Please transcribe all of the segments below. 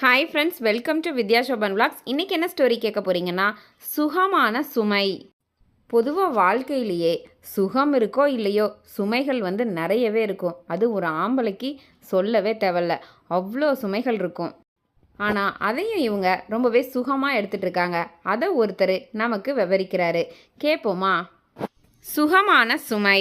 Hi friends welcome to Vidya Shoban vlogs இன்றைக்கி என்ன story கேட்க போகிறீங்கன்னா சுகமான சுமை. பொதுவாக வாழ்க்கையிலேயே சுகம் இருக்கோ இல்லையோ சுமைகள் வந்து நிறையவே இருக்கும். அது ஒரு ஆம்பளைக்கு சொல்லவே தேவையில்ல. அவ்வளோ சுமைகள் இருக்கும். ஆனால் அதையும் இவங்க ரொம்பவே சுகமாக எடுத்துகிட்டு இருக்காங்க அதை ஒருத்தர் நமக்கு விவரிக்கிறாரு. கேட்போமா சுகமான சுமை.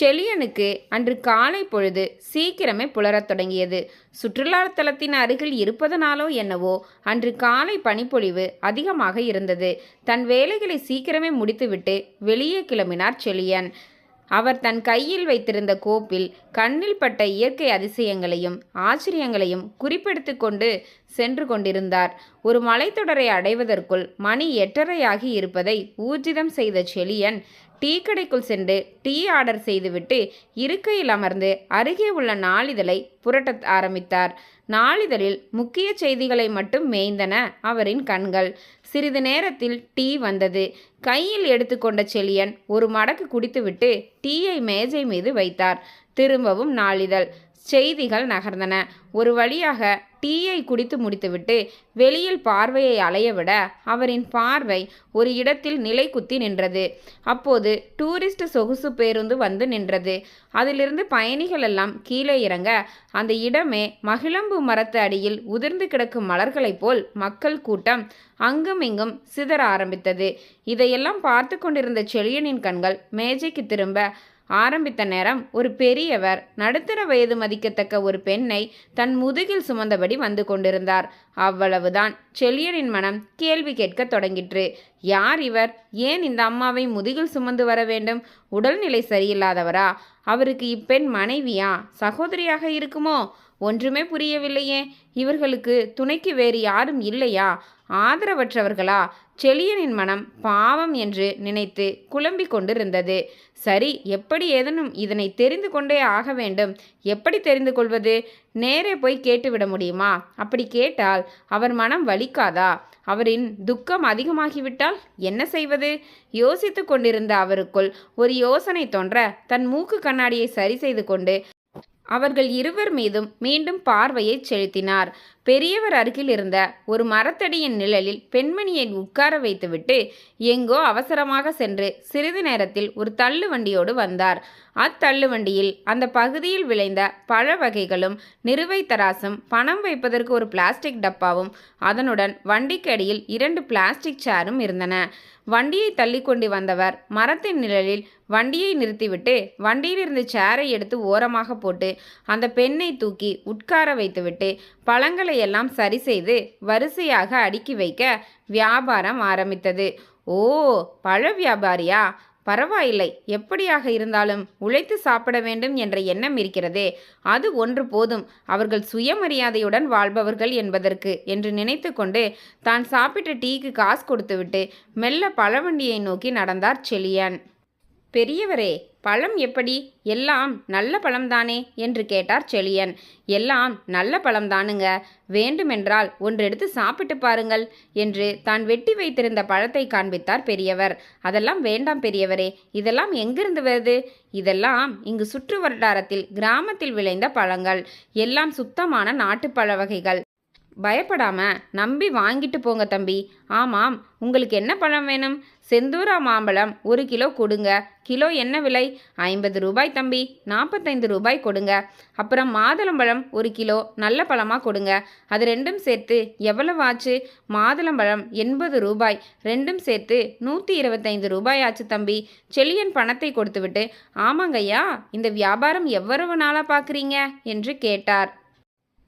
செழியனுக்கு அன்று காலை பொழுது சீக்கிரமே புலரத் தொடங்கியது. சுற்றுலாத்தலத்தின் அருகில் இருப்பதனாலோ என்னவோ அன்று காலை பனிப்பொழிவு அதிகமாக இருந்தது. தன் வேலைகளை சீக்கிரமே முடித்துவிட்டு வெளியே கிளம்பினார் செழியன். அவர் தன் கையில் வைத்திருந்த கோப்பில் கண்ணில் பட்ட இயற்கை அதிசயங்களையும் ஆச்சரியங்களையும் குறிப்பெடுத்து கொண்டு சென்று கொண்டிருந்தார். ஒரு மலைத்தொடரை அடைவதற்குள் மணி எட்டரையாகி இருப்பதை ஊர்ஜிதம் செய்த செழியன் டீ கடைக்குள் சென்று டீ ஆர்டர் செய்துவிட்டு இருக்கையில் அமர்ந்து அருகே உள்ள நாளிதழை புரட்ட ஆரம்பித்தார். நாளிதழில் முக்கிய செய்திகளை மட்டும் மேய்ந்தன அவரின் கண்கள். சிறிது நேரத்தில் டீ வந்தது. கையில் எடுத்துக்கொண்ட செழியன் ஒரு மடக்கு குடித்துவிட்டு டீயை மேஜை மீது வைத்தார். திரும்பவும் நாளிதழ். செய்திகள் நகர்ந்தன. ஒரு வழியாக டீயை குடித்து முடித்துவிட்டு வெளியில் பார்வையை அலையவிட அவரின் பார்வை ஒரு இடத்தில் நிலை குத்தி நின்றது. அப்போது டூரிஸ்ட் சொகுசு பேருந்து வந்து நின்றது. அதிலிருந்து பயணிகள் எல்லாம் கீழே இறங்க அந்த இடமே மகிழம்பு மரத்து அடியில் உதிர்ந்து கிடக்கும் மலர்களைப் போல் மக்கள் கூட்டம் அங்குமிங்கும் சிதற ஆரம்பித்தது. இதையெல்லாம் பார்த்து கொண்டிருந்த செழியனின் கண்கள் மேஜைக்கு திரும்ப ஆரம்பித்த நேரம் ஒரு பெரியவர் நடுத்தர வயது மதிக்கத்தக்க ஒரு பெண்ணை தன் முதுகில் சுமந்தபடி வந்து கொண்டிருந்தார். அவ்வளவுதான். செழியனின் மனம் கேள்வி கேட்க தொடங்கிற்று. யார் இவர்? ஏன் இந்த அம்மாவை முதுகில் சுமந்து வர வேண்டும்? உடல்நிலை சரியில்லாதவரா? அவருக்கு இப்பெண் மனைவியா? சகோதரியாக இருக்குமோ? ஒன்றுமே புரியவில்லையே. இவர்களுக்கு துணைக்கு வேறு யாரும் இல்லையா? ஆதரவற்றவர்களா? செழியனின் மனம் பாவம் என்று நினைத்து குழம்பிக் கொண்டிருந்தது. சரி எப்படி ஏதனும் இதனை தெரிந்து கொண்டே ஆக வேண்டும். எப்படி தெரிந்து கொள்வது? நேரே போய் கேட்டுவிட முடியுமா? அப்படி கேட்டால் அவர் மனம் வலிக்காதா? அவரின் துக்கம் அதிகமாகிவிட்டால் என்ன செய்வது? யோசித்து கொண்டிருந்த அவருக்குள் ஒரு யோசனை தோன்ற தன் மூக்கு கண்ணாடியை சரி செய்து கொண்டு அவர்கள் இருவர் மீதும் மீண்டும் பார்வையை செலுத்தினார். பெரியவர் அருகில் இருந்த ஒரு மரத்தடியின் நிழலில் பெண்மணியை உட்கார வைத்துவிட்டு எங்கோ அவசரமாக சென்று சிறிது நேரத்தில் ஒரு தள்ளு வண்டியோடு வந்தார். அத்தள்ளுவண்டியில் அந்த பகுதியில் விளைந்த பழ வகைகளும் நிறுவை தராசும் பணம் வைப்பதற்கு ஒரு பிளாஸ்டிக் டப்பாவும் அதனுடன் வண்டிக்கு அடியில் இரண்டு பிளாஸ்டிக் சேரும் இருந்தன. வண்டியை தள்ளிக்கொண்டு வந்தவர் மரத்தின் நிழலில் வண்டியை நிறுத்திவிட்டு வண்டியிலிருந்து சேரை எடுத்து ஓரமாக போட்டு அந்த பெண்ணை தூக்கி உட்கார வைத்துவிட்டு பழங்களை எல்லாம் சரி செய்து வரிசையாக அடுக்கி வைக்க வியாபாரம் ஆரம்பித்தது. ஓ பழ வியாபாரியா? பரவாயில்லை. எப்படியாக இருந்தாலும் உழைத்து சாப்பிட வேண்டும் என்ற எண்ணம் இருக்கிறதே. அது ஒன்று போதும். அவர்கள் சுயமரியாதையுடன் வாழ்பவர்கள் என்பதற்கு என்று நினைத்து கொண்டு தான் சாப்பிட்ட டீக்கு காசு கொடுத்துவிட்டு மெல்ல பழவண்டியை நோக்கி நடந்தார் செழியன். பெரியவரே பழம் எப்படி? எல்லாம் நல்ல பழம்தானே? என்று கேட்டார் செழியன். எல்லாம் நல்ல பழம்தானுங்க. வேண்டுமென்றால் ஒன்றெடுத்து சாப்பிட்டு பாருங்கள் என்று தான் வெட்டி வைத்திருந்த பழத்தை காண்பித்தார் பெரியவர். அதெல்லாம் வேண்டாம் பெரியவரே. இதெல்லாம் எங்கிருந்து வருது? இதெல்லாம் இங்கு சுற்று வட்டாரத்தில் கிராமத்தில் விளைந்த பழங்கள். எல்லாம் சுத்தமான நாட்டுப்பழ வகைகள். பயப்படாம நம்பி வாங்கிட்டு போங்க தம்பி. ஆமாம் உங்களுக்கு என்ன பழம் வேணும்? செந்தூரா மாம்பழம் ஒரு கிலோ கொடுங்க. கிலோ என்ன விலை? ஐம்பது ரூபாய் தம்பி. நாற்பத்தைந்து ரூபாய் கொடுங்க. அப்புறம் மாதுளம்பழம் ஒரு கிலோ நல்ல பழமாக கொடுங்க. அது ரெண்டும் சேர்த்து எவ்வளவு ஆச்சு? மாதுளம்பழம் எண்பது ரூபாய். ரெண்டும் சேர்த்து நூற்றி இருபத்தைந்து ரூபாய் ஆச்சு தம்பி. செழியன் பணத்தை கொடுத்துவிட்டு ஆமாங்கய்யா இந்த வியாபாரம் எவ்வளவு நாளாக பார்க்குறீங்க என்று கேட்டார்.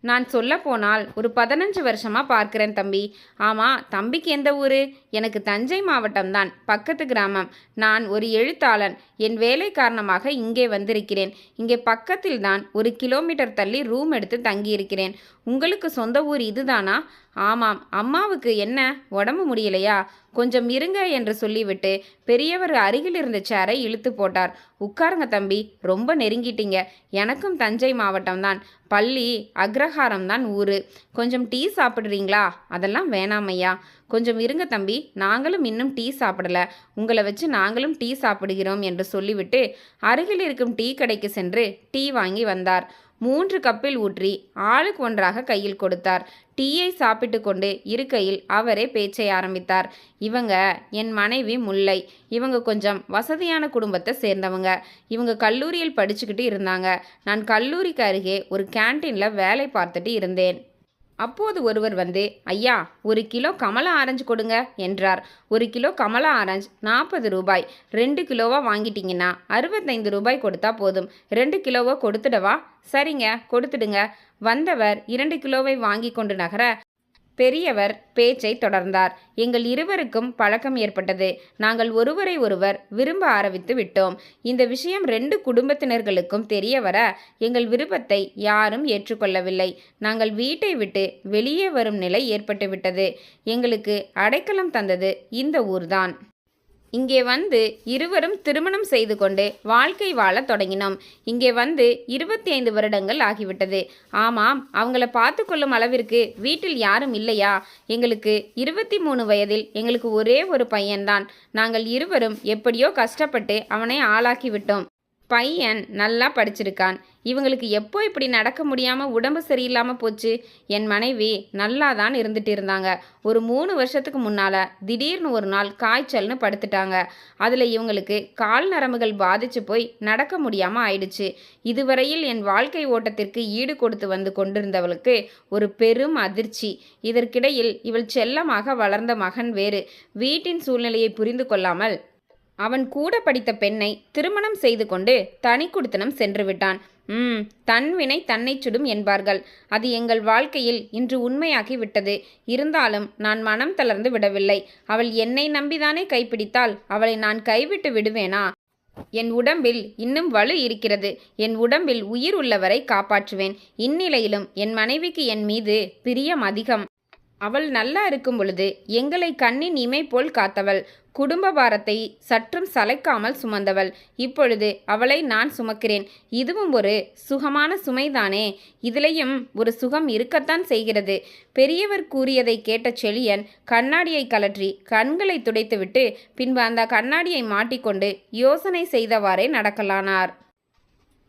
நான் சொல்ல போனால் ஒரு பதினஞ்சு வருஷமாக பார்க்குறேன் தம்பி. ஆமாம் தம்பிக்கு எந்த ஊர்? எனக்கு தஞ்சை மாவட்டம் தான் பக்கத்து கிராமம். நான் ஒரு எழுத்தாளன். என் வேலை காரணமாக இங்கே வந்திருக்கிறேன். இங்கே பக்கத்தில் தான் ஒரு கிலோமீட்டர் தள்ளி ரூம் எடுத்து தங்கியிருக்கிறேன். உங்களுக்கு சொந்த ஊர் இதுதானா? ஆமாம். அம்மாவுக்கு என்ன? உடம்பு முடியலையா? கொஞ்சம் இருங்க என்று சொல்லிவிட்டு பெரியவர் அருகில் இருந்த சேரை இழுத்து போட்டார். உட்காருங்க தம்பி. ரொம்ப நெருங்கிட்டீங்க. எனக்கும் தஞ்சை மாவட்டம் தான் பள்ளி அக்ரஹாரம் தான் ஊர். கொஞ்சம் டீ சாப்பிட்றீங்களா? அதெல்லாம் வேணாமையா கொஞ்சம் இருங்க தம்பி. நாங்களும் இன்னும் டீ சாப்பிடல. உங்களை வச்சு நாங்களும் டீ சாப்பிடுகிறோம் என்று சொல்லிவிட்டு அருகில் இருக்கும் டீ கடைக்கு சென்று டீ வாங்கி வந்தார். மூன்று கப்பில் ஊற்றி ஆளுக்கு ஒன்றாக கையில் கொடுத்தார். டீயை சாப்பிட்டு கொண்டு இருக்கையில் அவரே பேச்சை ஆரம்பித்தார். இவங்க என் மனைவி முல்லை. இவங்க கொஞ்சம் வசதியான குடும்பத்தை சேர்ந்தவங்க. இவங்க கல்லூரியில் படிச்சுக்கிட்டு இருந்தாங்க. நான் கல்லூரிக்கு அருகே ஒரு கேன்டீனில் வேலை பார்த்துட்டு இருந்தேன். அப்போது ஒருவர் வந்து ஐயா ஒரு கிலோ கமலா ஆரஞ்சு கொடுங்க என்றார். ஒரு கிலோ கமலா ஆரஞ்சு நாற்பது ரூபாய். ரெண்டு கிலோவாக வாங்கிட்டீங்கன்னா அறுபத்தைந்து ரூபாய் கொடுத்தா போதும். ரெண்டு கிலோவை கொடுத்துடவா? சரிங்க கொடுத்துடுங்க. வந்தவர் இரண்டு கிலோவை வாங்கி கொண்டு நகர பெரியவர் பேச்சை தொடர்ந்தார். எங்கள் இருவருக்கும் பழக்கம் ஏற்பட்டது. நாங்கள் ஒருவரை ஒருவர் விரும்ப ஆரம்பித்து விட்டோம். இந்த விஷயம் ரெண்டு குடும்பத்தினர்களுக்கும் தெரிய வர எங்கள் விருப்பத்தை யாரும் ஏற்றுக்கொள்ளவில்லை. நாங்கள் வீட்டை விட்டு வெளியே வரும் நிலை ஏற்பட்டுவிட்டது. எங்களுக்கு அடைக்கலம் தந்தது இந்த ஊர்தான். இங்கே வந்து இருவரும் திருமணம் செய்து கொண்டு வாழ்க்கை வாழ தொடங்கினோம். இங்கே வந்து இருபத்தி ஐந்து வருடங்கள் ஆகிவிட்டது. ஆமாம் அவங்கள பார்த்து கொள்ளும் அளவிற்கு வீட்டில் யாரும் இல்லையா? எங்களுக்கு இருபத்தி மூணு வயதில் எங்களுக்கு ஒரே ஒரு பையன்தான். நாங்கள் இருவரும் எப்படியோ கஷ்டப்பட்டு அவனை ஆளாக்கிவிட்டோம் பையன் நல்லா படிச்சிருக்கான். இவங்களுக்கு எப்போ இப்படி நடக்க முடியாமல் உடம்பு சரியில்லாமல் போச்சு? என் மனைவி நல்லா தான் இருந்துட்டு இருந்தாங்க. ஒரு மூணு வருஷத்துக்கு முன்னால் திடீர்னு ஒரு நாள் காய்ச்சல்னு படுத்துட்டாங்க. அதில் இவங்களுக்கு கால் நரம்புகள் பாதிச்சு போய் நடக்க முடியாமல் ஆயிடுச்சு. இதுவரையில் என் வாழ்க்கை ஓட்டத்திற்கு ஈடு கொடுத்து வந்து கொண்டிருந்தவளுக்கு ஒரு பெரும் அதிர்ச்சி. இதற்கிடையில் இவள் செல்லமாக வளர்ந்த மகன் வேறு. வீட்டின் சூழ்நிலையை புரிந்து கொள்ளாமல் அவன் கூட படித்த பெண்ணை திருமணம் செய்து கொண்டு தனி குடித்தனம் சென்று விட்டான் ம் தன்வினை தன்னை சுடும் என்பார்கள். அது எங்கள் வாழ்க்கையில் இன்று உண்மையாகி விட்டது. இருந்தாலும் நான் மனம் தளர்ந்து விடவில்லை. அவள் என்னை நம்பிதானே கைப்பிடித்தால் அவளை நான் கைவிட்டு விடுவேனா? என் உடம்பில் இன்னும் வலு இருக்கிறது. என் உடம்பில் உயிர் உள்ளவரை காப்பாற்றுவேன். இந்நிலையிலும் என் மனைவிக்கு என் மீது பிரியம் அதிகம். அவள் நல்லா இருக்கும் பொழுது எங்களை கண்ணின் இமை போல் காத்தவள். குடும்ப பாரத்தை சற்றும் சளைக்காமல் சுமந்தவள். இப்பொழுது அவளை நான் சுமக்கிறேன். இதுவும் ஒரு சுகமான சுமைதானே. இதிலையும் ஒரு சுகம் இருக்கத்தான் செய்கிறது. பெரியவர் கூறியதை கேட்ட செழியன் கண்ணாடியை கலற்றி கண்களை துடைத்துவிட்டு பின்பு அந்த கண்ணாடியை மாட்டிக்கொண்டு யோசனை செய்தவாறே நடக்கலானார்.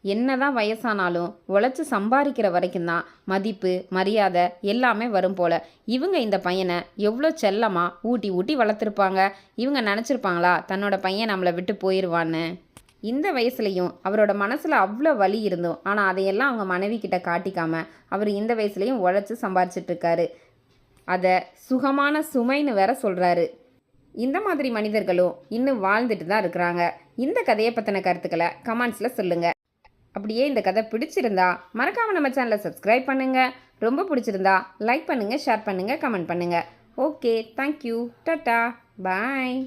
என்னதான் வயசானாலும் உழைச்சி சம்பாதிக்கிற வரைக்கும் தான் மதிப்பு மரியாதை எல்லாமே வரும் போல. இவங்க இந்த பையனை எவ்வளோ செல்லமாக ஊட்டி ஊட்டி வளர்த்துருப்பாங்க? இவங்க நினச்சிருப்பாங்களா தன்னோட பையன் நம்மளை விட்டு போயிடுவான்னு இந்த வயசுலையும் அவரோட மனசில் அவ்வளோ வலி இருந்தும் ஆனால் அதையெல்லாம் அவங்க மனைவி கிட்ட காட்டிக்காம அவர் இந்த வயசுலையும் உழைச்சி சம்பாரிச்சிட்ருக்காரு அதை சுகமான சுமைன்னு வேற சொல்கிறாரு இந்த மாதிரி மனிதர்களும் இன்னும் வாழ்ந்துட்டு தான் இருக்கிறாங்க. இந்த கதையை பற்றின கருத்துக்களை கமெண்ட்ஸில் சொல்லுங்கள் அப்படியே இந்த கதை பிடிச்சிருந்தா மறக்காமல் நம்ம சேனலை சப்ஸ்கிரைப் பண்ணுங்கள் ரொம்ப பிடிச்சிருந்தா லைக் பண்ணுங்கள் ஷேர் பண்ணுங்கள் கமெண்ட் பண்ணுங்கள் ஓகே தேங்க்யூ டட்டா பாய்